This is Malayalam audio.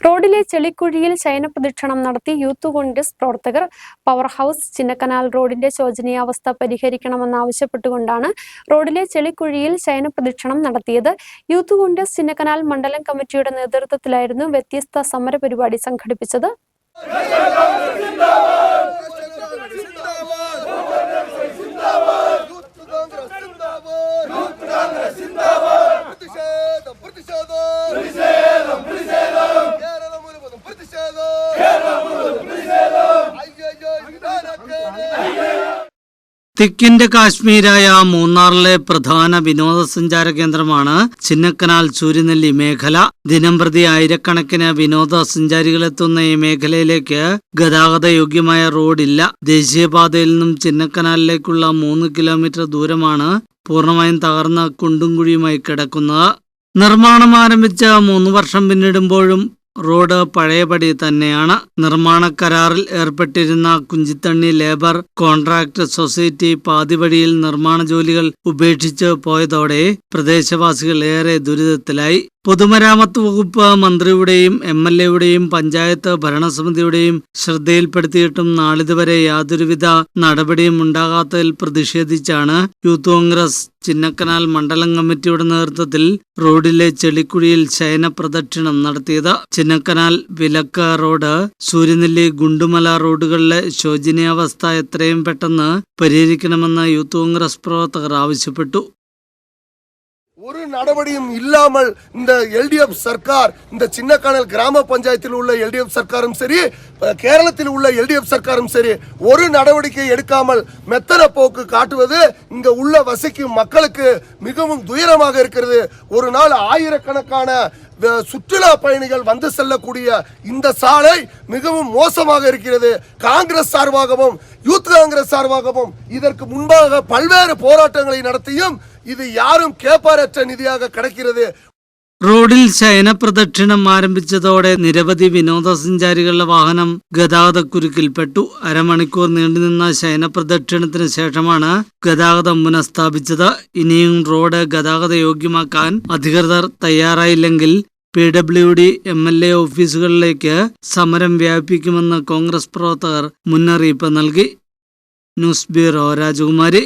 റോഡിലെ ചെളിക്കുഴിയിൽ ശയനപ്രദക്ഷിണം നടത്തി യൂത്ത് കോൺഗ്രസ് പ്രവർത്തകർ പവർ ഹൗസ് ചിന്നക്കനാൽ റോഡിന്റെ ശോചനീയാവസ്ഥ പരിഹരിക്കണമെന്നാവശ്യപ്പെട്ടുകൊണ്ടാണ് റോഡിലെ ചെളിക്കുഴിയിൽ ശയനപ്രദക്ഷിണം നടത്തിയത് യൂത്ത് കോൺഗ്രസ് ചിന്നക്കനാൽ മണ്ഡലം കമ്മിറ്റിയുടെ നേതൃത്വത്തിലായിരുന്നു വ്യത്യസ്ത സമര പരിപാടി സംഘടിപ്പിച്ചത് തെക്കിന്റെ കാശ്മീരായ മൂന്നാറിലെ പ്രധാന വിനോദസഞ്ചാര കേന്ദ്രമാണ് ചിന്നക്കനാൽ ചൂരിനെല്ലി മേഖല. ദിനംപ്രതി ആയിരക്കണക്കിന് വിനോദസഞ്ചാരികളെത്തുന്ന ഈ മേഖലയിലേക്ക് ഗതാഗത യോഗ്യമായ റോഡില്ല. ദേശീയപാതയിൽ നിന്നും ചിന്നക്കനാലിലേക്കുള്ള മൂന്ന് കിലോമീറ്റർ ദൂരമാണ് പൂർണമായും തകർന്ന കുണ്ടും കുഴിയുമായി കിടക്കുന്നത്. നിർമ്മാണം ആരംഭിച്ച മൂന്ന് വർഷം പിന്നിടുമ്പോഴും റോഡ് പഴയപടി തന്നെയാണ്. നിർമ്മാണ കരാറിൽ ഏർപ്പെട്ടിരുന്ന കുഞ്ചിത്തണ്ണി ലേബർ കോൺട്രാക്ട് സൊസൈറ്റി പാതിവഴിയിൽ നിർമ്മാണ ജോലികൾ ഉപേക്ഷിച്ച് പോയതോടെ പ്രദേശവാസികൾ ഏറെ ദുരിതത്തിലായി. പൊതുമരാമത്ത് വകുപ്പ് മന്ത്രിയുടെയും എം എൽ എയുടെയും പഞ്ചായത്ത് ഭരണസമിതിയുടെയും ശ്രദ്ധയിൽപ്പെടുത്തിയിട്ടും നാളിതുവരെ യാതൊരുവിധ നടപടിയും ഉണ്ടാകാത്തതിൽ പ്രതിഷേധിച്ചാണ് യൂത്ത് കോൺഗ്രസ് ചിന്നക്കനാൽ മണ്ഡലം കമ്മിറ്റിയുടെ നേതൃത്വത്തിൽ റോഡിലെ ചെളിക്കുഴിയിൽ ശയന പ്രദക്ഷിണം നടത്തിയത്. ചിന്നക്കനാൽ വിലക്ക റോഡ് സൂര്യനെല്ലി ഗുണ്ടുമല റോഡുകളിലെ ശോചനീയാവസ്ഥ എത്രയും പെട്ടെന്ന് പരിഹരിക്കണമെന്ന് യൂത്ത് കോൺഗ്രസ് പ്രവർത്തകർ ആവശ്യപ്പെട്ടു. ஒரு நடவடியும் இல்லாமல் இந்த எல்டிஎஃப் சர்க்கார் இந்த சின்னக்கானல் கிராம பஞ்சாயத்தில் உள்ள எல்டிஎஃப் சர்க்காரும் சரி கேரளத்தில் உள்ள எல்டிஎஃப் சர்க்காரும் சரி ஒரு நடவடிக்கை எடுக்காமல் மெத்தன போக்கு காட்டுவது இங்க உள்ள வசிக்கும் மக்களுக்கு மிகவும் துயரமாக இருக்கிறது. ஒரு நாள் ஆயிரக்கணக்கான சுற்றுலா பயணிகள் வந்து செல்லக்கூடிய இந்த சாலை மிகவும் மோசமாக இருக்கிறது. காங்கிரஸ் சார்பாகவும் யூத் காங்கிரஸ் சார்பாகவும் இதற்கு முன்பாக பல்வேறு போராட்டங்களை நடத்தியும் இது யாரும் கேப்பாரற்ற நிதியாக கிடைக்கிறது റോഡിൽ ശയനപ്രദക്ഷിണം ആരംഭിച്ചതോടെ നിരവധി വിനോദസഞ്ചാരികളുടെ വാഹനം ഗതാഗതക്കുരുക്കിൽപ്പെട്ടു അരമണിക്കൂർ നീണ്ടുനിന്ന ശയനപ്രദക്ഷിണത്തിന് ശേഷമാണ് ഗതാഗതം പുനഃസ്ഥാപിച്ചത് ഇനിയും റോഡ് ഗതാഗത യോഗ്യമാക്കാൻ അധികൃതർ തയ്യാറായില്ലെങ്കിൽ P W D M L A ഓഫീസുകളിലേക്ക് സമരം വ്യാപിപ്പിക്കുമെന്ന് കോൺഗ്രസ് പ്രവർത്തകർ മുന്നറിയിപ്പ് നൽകി ന്യൂസ് ബ്യൂറോ രാജകുമാരി